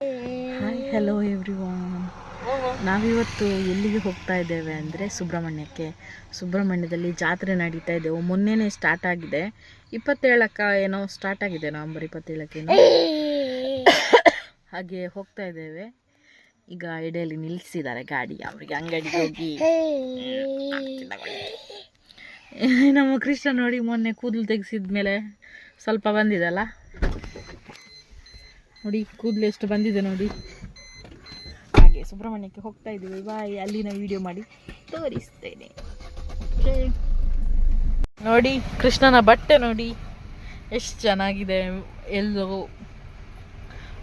Hi hello every ನಾವಿವತ್ತು ಎಲ್ಲಿಗೆ ಹೋಗ್ತಾ ಇದ್ದೇವೆ ಅಂದರೆ ಸುಬ್ರಹ್ಮಣ್ಯಕ್ಕೆ. ಸುಬ್ರಹ್ಮಣ್ಯದಲ್ಲಿ ಜಾತ್ರೆ ನಡೀತಾ ಇದ್ದೇವೆ ಮೊನ್ನೆನೇ ಸ್ಟಾರ್ಟ್ ಆಗಿದೆ. ಇಪ್ಪತ್ತೇಳಕ್ಕ ಏನೋ ಸ್ಟಾರ್ಟ್ ಆಗಿದೆ ನವಂಬರ್ ಇಪ್ಪತ್ತೇಳಕ್ಕೇನೋ. ಹಾಗೆ ಹೋಗ್ತಾ ಇದ್ದೇವೆ. ಈಗ ಎಡೆಯಲ್ಲಿ ನಿಲ್ಲಿಸಿದ್ದಾರೆ ಗಾಡಿ. ಅವರಿಗೆ ಅಂಗಡಿಗೆ ಹೋಗಿ. ನಮ್ಮ ಕೃಷ್ಣ ನೋಡಿ ಮೊನ್ನೆ ಕೂದಲು ತೆಗೆಸಿದ್ಮೇಲೆ ಸ್ವಲ್ಪ ಬಂದಿದಲ್ಲ? ನೋಡಿ, ಕೂದಲು ಎಷ್ಟು ಬಂದಿದೆ ನೋಡಿ. ಹಾಗೆ ಸುಬ್ರಹ್ಮಣ್ಯಕ್ಕೆ ಹೋಗ್ತಾ ಇದ್ದೀವಿ. ಬಾಯ್ ಅಲ್ಲಿನ ವಿಡಿಯೋ ಮಾಡಿ ತೋರಿಸ್ತೇನೆ. ನೋಡಿ, ಕೃಷ್ಣನ ಬಟ್ಟೆ ನೋಡಿ. ಎಷ್ಟು ಚೆನ್ನಾಗಿದೆ. ಎಲ್ಲೋ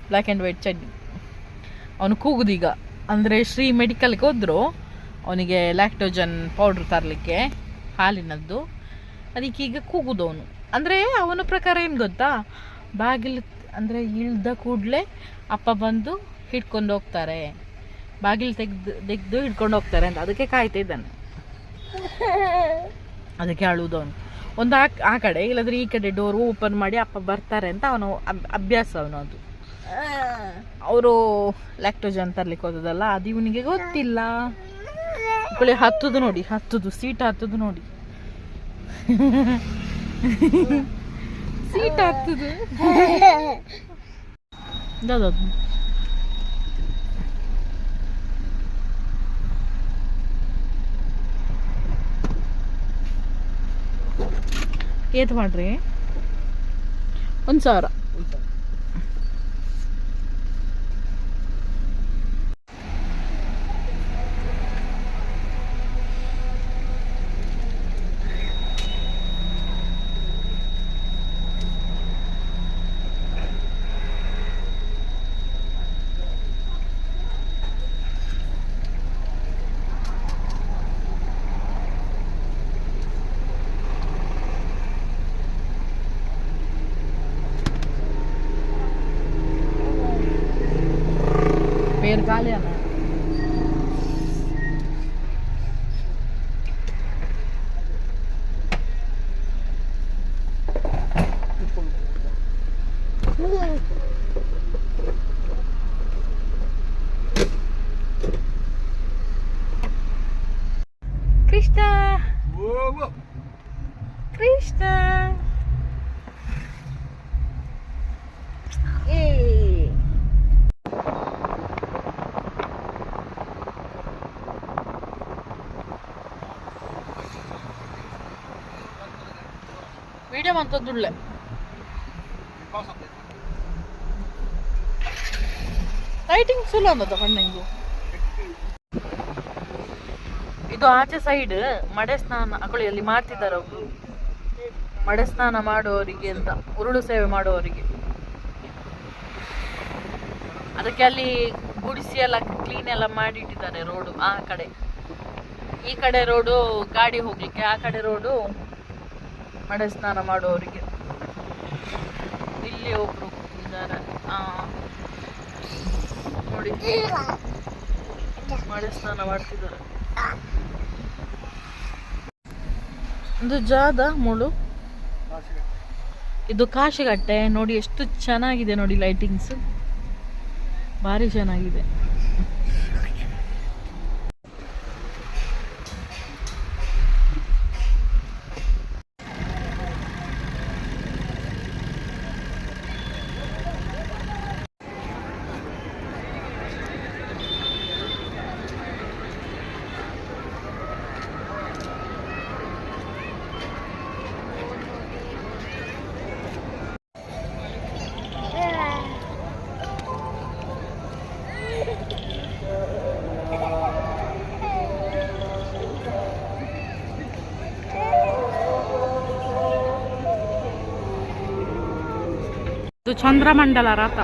ಬ್ಲ್ಯಾಕ್ ಆ್ಯಂಡ್ ವೈಟ್ ಚಡ್ಡಿ. ಅವನು ಕೂಗುದೀಗ ಅಂದರೆ, ಶ್ರೀ ಮೆಡಿಕಲ್ಗೆ ಹೋದರು. ಅವನಿಗೆ ಲ್ಯಾಕ್ಟೋಜನ್ ಪೌಡ್ರ್ ತರಲಿಕ್ಕೆ ಹಾಲಿನದ್ದು. ಅದಕ್ಕೆ ಈಗ ಕೂಗುದು ಅವನು. ಅಂದರೆ, ಅವನ ಪ್ರಕಾರ ಏನು ಗೊತ್ತಾ? ಬಾಗಿಲು ಅಂದರೆ ಇಳ್ದ ಕೂಡಲೇ ಅಪ್ಪ ಬಂದು ಹಿಡ್ಕೊಂಡು ಹೋಗ್ತಾರೆ. ಬಾಗಿಲು ತೆಗೆದು ತೆಗೆದು ಹಿಡ್ಕೊಂಡು ಹೋಗ್ತಾರೆ ಅಂತ. ಅದಕ್ಕೆ ಕಾಯ್ತಾ ಇದ್ದಾನೆ. ಅದಕ್ಕೆ ಅಳುವುದು ಅವನು. ಒಂದು ಆ ಆ ಕಡೆ, ಇಲ್ಲಾಂದ್ರೆ ಈ ಕಡೆ ಡೋರ್ ಓಪನ್ ಮಾಡಿ ಅಪ್ಪ ಬರ್ತಾರೆ ಅಂತ ಅವನು ಅಭ್ಯಾಸ ಅವನು ಅದು. ಅವರು ಲ್ಯಾಕ್ಟೋಜನ್ ತರ್ಲಿಕ್ಕೆ ಹೋದದಲ್ಲ ಅದು ಇವನಿಗೆ ಗೊತ್ತಿಲ್ಲ. ಕೊಳೆ ಹತ್ತುದು ನೋಡಿ, ಹತ್ತುದು, ಸೀಟ್ ಹತ್ತುದು ನೋಡಿ. ಸೀಟ್ ಆಗ್ತದೆ. ಏತ್ ಮಾಡ್ರಿ? ಒಂದು ಸಾವಿರ. pegar, Lena. Krista! Krista! ఏ ಅಂತ ಮಂತೊಂದುಳ್ಳೆ ಲೈಟಿಂಗ್ ಸುಲ ಅಂದದ ಕಣ್ಣಿಂಗು ಇದು ಆಚೆ ಸೈಡ್ ಮಡೆ ಸ್ನಾನ ಅಕಳಿ ಅಲ್ಲಿ ಮಾಡ್ತಿದ್ದಾರೆ ಒಬ್ರು. ಮಡೆ ಸ್ನಾನ ಮಾಡುವವರಿಗೆ ಅಂತ, ಉರುಳು ಸೇವೆ ಮಾಡುವವರಿಗೆ. ಅದಕ್ಕೆ ಅಲ್ಲಿ ಗುಡಿಸಿ ಎಲ್ಲ ಕ್ಲೀನ್ ಎಲ್ಲ ಮಾಡಿಟ್ಟಿದ್ದಾರೆ ರೋಡು ಆ ಕಡೆ. ಈ ಕಡೆ ರೋಡು ಗಾಡಿ ಹೋಗ್ಲಿಕ್ಕೆ, ಆ ಕಡೆ ರೋಡು ಮಡೆ ಸ್ನಾನ ಮಾಡುವವರಿಗೆ. ಇಲ್ಲಿ ಒಬ್ರು ಇದ್ದಾರೆ. ನೋಡಿ. ಮಡೆ ಸ್ನಾನ ಮಾಡ್ತಿದ್ದಾರೆ. ಇದು ಜಾದ ಮುಳು. ಇದು ಕಾಶಿಗಟ್ಟೆ. ನೋಡಿ, ಎಷ್ಟು ಚೆನ್ನಾಗಿದೆ ನೋಡಿ ಲೈಟಿಂಗ್ಸ್ ಭಾರಿ ಚೆನ್ನಾಗಿದೆ. ಇದು ಚಂದ್ರಮಂಡಲ ರಥ.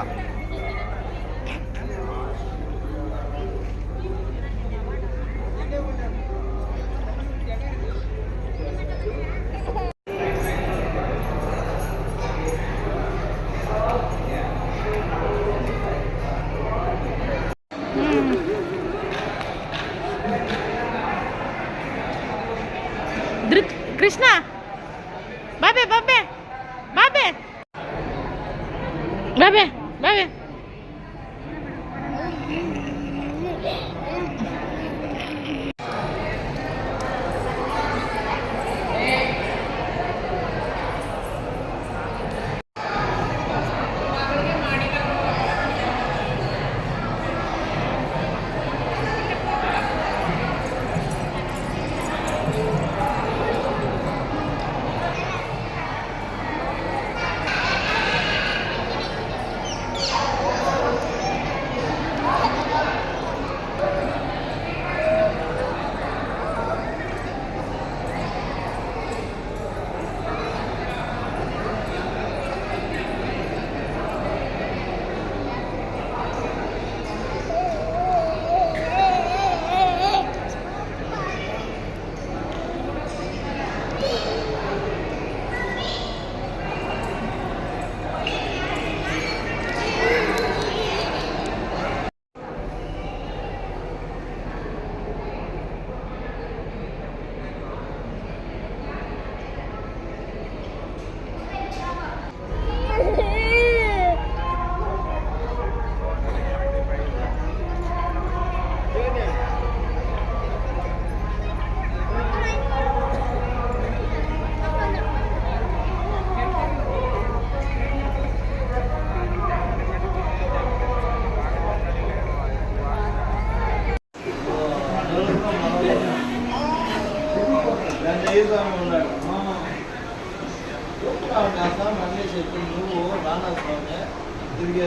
ಕೃಷ್ಣ. ಬಾಬೆ ಬಾಬೆ ಬಾಬೆ. ಬಾಬೆ ಬಾಬೆ శివగామి ఉన్నాడు వ్యాసం అన్నీ చెప్పి నువ్వు రానా స్వామి తిరిగి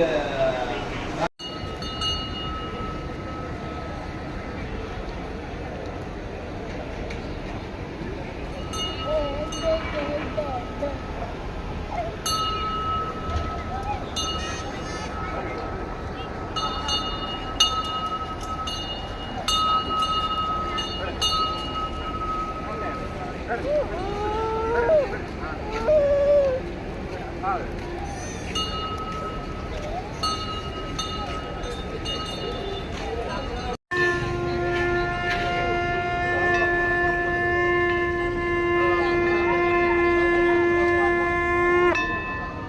Let's go.